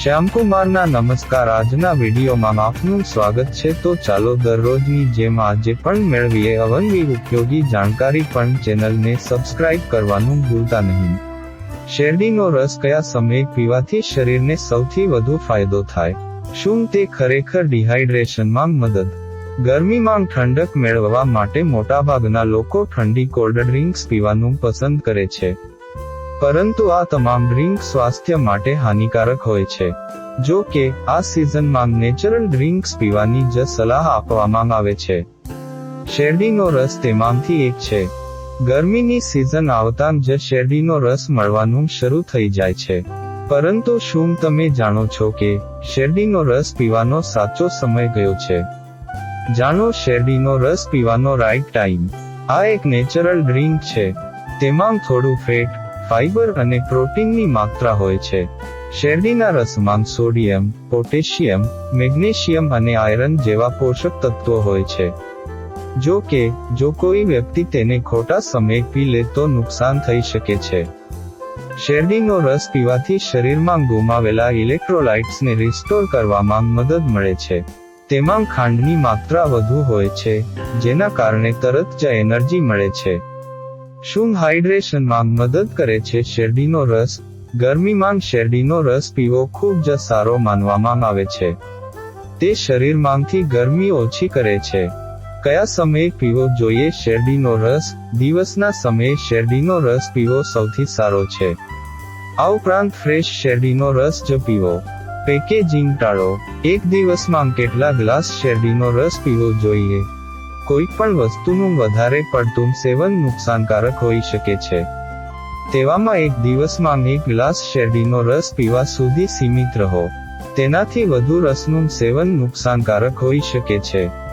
શ્યામકુમારના નમસ્કાર આજના વિડીયોમાં આપનું સ્વાગત છે. તો ચાલો દરરોજની જેમ આજે પણ મેળવીએ અવનવી ઉપયોગી જાણકારી પણ ચેનલને સબસ્ક્રાઇબ કરવાનું ભૂલતા નહીં. શેરડીનો રસ કયા સમયે પીવાથી શરીરને સૌથી વધુ ફાયદો થાય? શું તે ખરેખર ડિહાઇડ્રેશનમાં મદદ? ગરમીમાં ઠંડક મેળવવા માટે મોટાભાગના લોકો ઠંડી કોલ્ડ ડ્રિંક્સ પીવાનું પસંદ કરે છે. પરંતુ આ તમામ ડ્રિંક સ્વાસ્થ્ય માટે હાનિકારક હોય છે. જો કે, આ સિઝનમાં નેચરલ ડ્રિંક્સ પીવાની જ સલાહ આપવામાં આવે છે. શેરડીનો રસ તેમાંથી એક છે. ગરમીની સિઝન આવતાં જ શેરડીનો રસ મળવાનું શરૂ થઈ જાય છે. પરંતુ શું તમે જાણો છો કે, શેરડીનો રસ પીવાનો સાચો સમય ગયો છે? જાણો શેરડીનો રસ પીવાનો રાઈટ ટાઈમ આ એક નેચરલ ડ્રિંક છે. તેમાં થોડું ફેટ ફાઇબર અને પ્રોટીનની માત્રા હોય છે. શેરડીના રસમાં સોડિયમ, પોટેશિયમ, મેગ્નેશિયમ અને આયરન જેવા પોષક તત્વો હોય છે. જો કે, જો કોઈ વ્યક્તિ તેને ખોટા સમયે પી લે તો નુકસાન થઈ શકે છે. શેરડીનો રસ પીવાથી શરીરમાં ગુમાવેલા ઇલેક્ટ્રોલાઇટ્સને રિસ્ટોર કરવામાં મદદ મળે છે. તેમાં ખાંડની માત્રા વધુ હોય છે, જેના કારણે તરત જ એનર્જી મળે છે. શું હાઇડ્રેશનમાં મદદ કરે છે શેરડીનો રસ? ગરમીમાં શેરડીનો રસ પીવો ખૂબ જ સારો માનવામાં આવે છે. તે શરીરમાંથી ગરમી ઓછી કરે છે. કયા સમયે પીવો જોઈએ શેરડીનો રસ? દિવસના સમયે શેરડીનો રસ પીવો સૌથી સારો છે. આ ઉપરાંત ફ્રેશ શેરડીનો રસ જ પીવો. પેકેજિંગ ટાળો. એક દિવસમાં કેટલા ગ્લાસ શેરડીનો રસ પીવો જોઈએ? કોઈ પણ વસ્તુનું વધારે પડતું સેવન નુકસાનકારક હોઈ શકે છે. તેવામાં એક દિવસમાં એક ગ્લાસ શેરડીનો રસ પીવા સુધી સીમિત રહો. તેનાથી વધુ રસનું સેવન નુકસાનકારક હોઈ શકે છે.